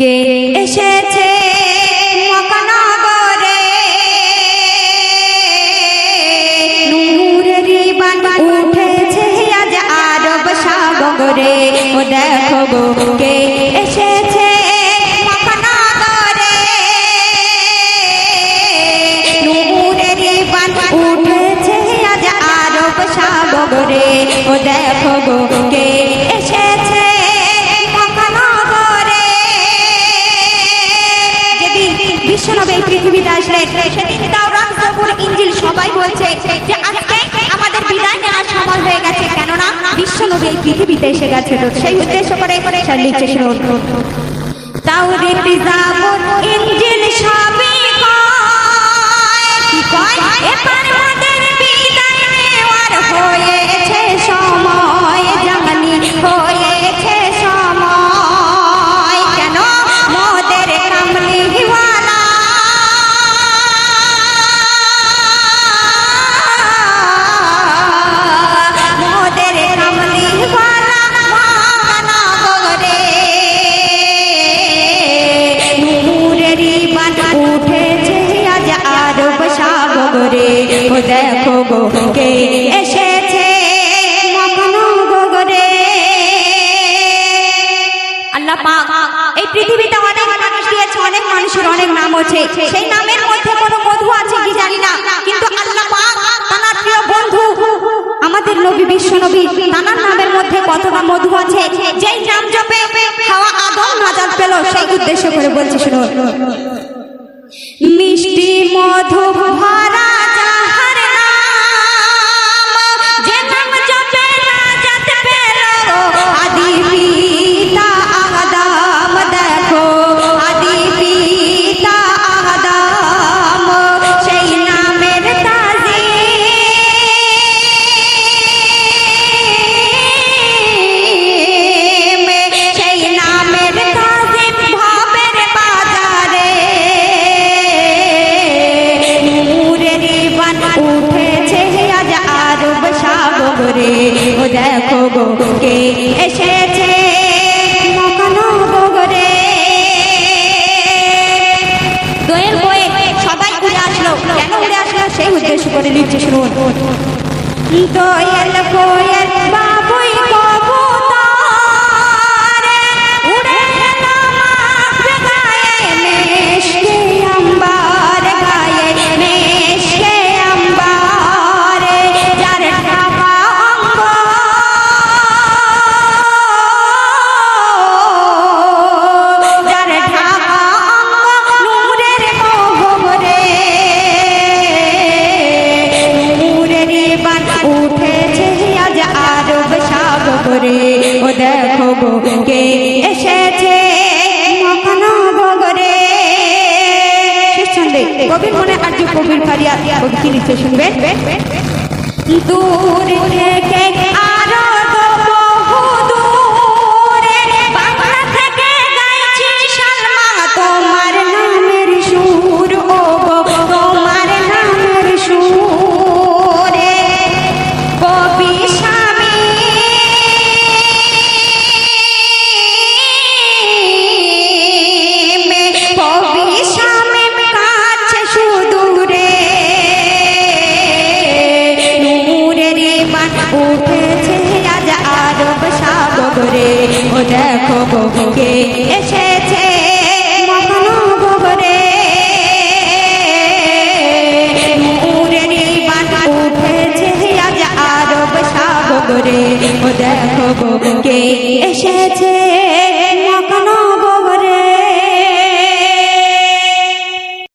কে এসেছে মকনগরে নূরের বান উঠেছে আজ আরব সাগরে। ও দেখো গো কে এসেছে মকনগরে নূরের বান উঠেছে আজ আরব সাগরে। ও দেখো গো কে এসেছে বিশ্বনবী পৃথিবীতে ইঞ্জিল সবাই বলছে যে আজকে আমাদের বিদায় নেওয়ার সময় হয়ে গেছে, কেননা বিশ্বনবী এই পৃথিবীতে এসে গেছে। তো সেই উদ্দেশ্য করে করে লিখছে শুনুন তাওরাত জাবুর ইঞ্জিল দেখো গো, কে এসেছে আল্লাহ পাক, এই পৃথিবীতে অনেক মানুষ দিয়েছে, অনেক মানুষের অনেক নাম আছে। সেই নামের মধ্যে কোনো মধু আছে কি জানি না, কিন্তু আল্লাহ পাক তার প্রিয় বন্ধু, আমাদের নবী, বিশ্ব নবী নামের মধ্যে কতটা মধু আছে? যেই নাম জপে আদম নাজাত পেল, সেই উদ্দেশ্য করে বলছে, শুনো। মিষ্টি মধু ভরা দেখো গো, কে এসেছে? সবাই আসলো। আসলো? সেই উদ্দেশ্য করে লিখছে শুনুন দোয়েল কোয়েল বাবুই দেখো গো কে এসেছে কবির মনে আর্য কবির ফারিয়া কবি কি লিখছে শুনবে দূর থেকে আরও উঠেছে আজ আরব সাগরে। ও দেখো কে এসেছে মহানগরে। নূরের বান উঠেছে আজ আরব সাগরে। ও দেখো কে এসেছে